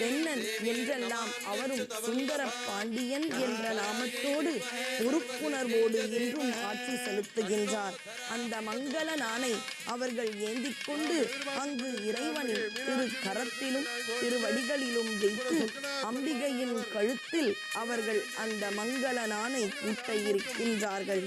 வெண்ணன் என்றெல்லாம் அவரும் சுந்தர பாண்டியன் என்ற நாமத்தோடு பொறுப்புணர்வோடு என்றும் ஆட்சி செலுத்துகின்றார். அந்த மங்கள நாணை அவர்கள் ஏந்தி கொண்டு அங்கு இறைவனின் திரு கரத்திலும் திருவடிகளிலும் வைத்து அம்பிகையின் கழுத்தில் அவர்கள் அந்த மங்கள நாணை கூட்ட இருக்கின்றார்கள்.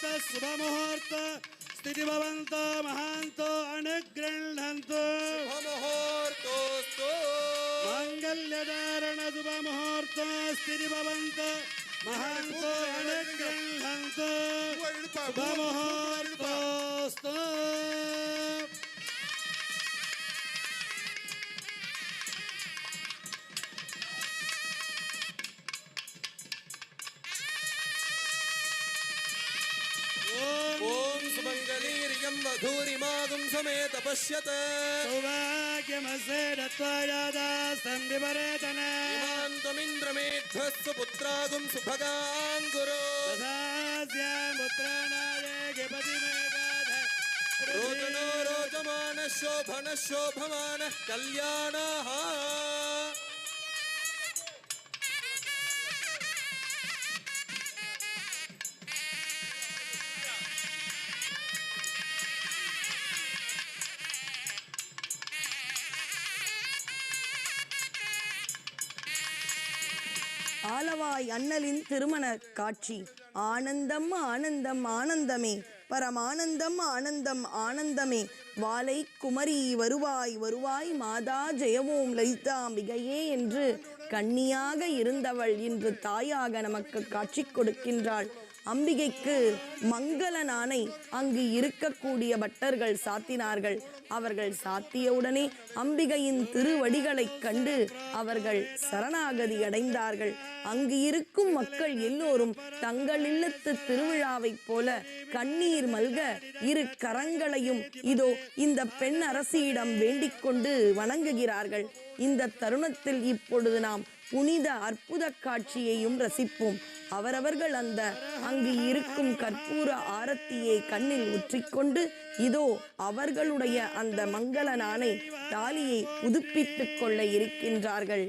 ముహూర్త శుభ ముహూర్త స్థితి భవంతో మహాంతో అనుగృహంతో మంగళ్యధారణ శుభ ముహూర్త మహాంతో అనుగృహంతో శుభ ॐ सुमङ्गलीर्यं वधूरिमागुं समेत पश्यत सौभाग्यमस्य दत्त्वाजादास्तं विपरेतन इमां त्वमिन्द्रमेध्वस्व पुत्रागुं सुभगाङ्कुरु तथास्यां पुत्राणाय गपतिमेकाध रोचनो रोचमानः शोभनः शोभमानः कल्याणः ஆலவாய் அண்ணலின் திருமண காட்சி. ஆனந்தம் ஆனந்தம் ஆனந்தமே. பரமானந்தம் ஆனந்தம் ஆனந்தமே. வாலை குமரி வருவாய் வருவாய் மாதா ஜெயவோம் லலிதாம்பிகையே என்று கன்னியாக இருந்தவள் இன்று தாயாக நமக்கு காட்சி கொடுக்கின்றாள். அம்பிகைக்கு மங்கள நாணை அங்கு இருக்கக்கூடிய பட்டர்கள் சாத்தினார்கள். அவர்கள் சாத்தியவுடனே அம்பிகையின் திருவடிகளைக் கண்டு அவர்கள் சரணாகதி அடைந்தார்கள். அங்கு இருக்கும் மக்கள் எல்லோரும் தங்கள் இல்லத்து திருவிழாவைப் போல கண்ணீர் மல்க இரு கரங்களையும் இதோ இந்த பெண் அரசியிடம் வேண்டிக் கொண்டு வணங்குகிறார்கள். இந்த தருணத்தில் இப்பொழுது நாம் புனித அற்புத காட்சியையும் ரசிப்போம். அவரவர்கள் அந்த அங்கு இருக்கும் கற்பூர ஆரத்தியை கண்ணில் உற்றிக்கொண்டு இதோ அவர்களுடைய அந்த மங்கள நாணை தாலியை புதுப்பித்துக் கொள்ள இருக்கின்றார்கள்.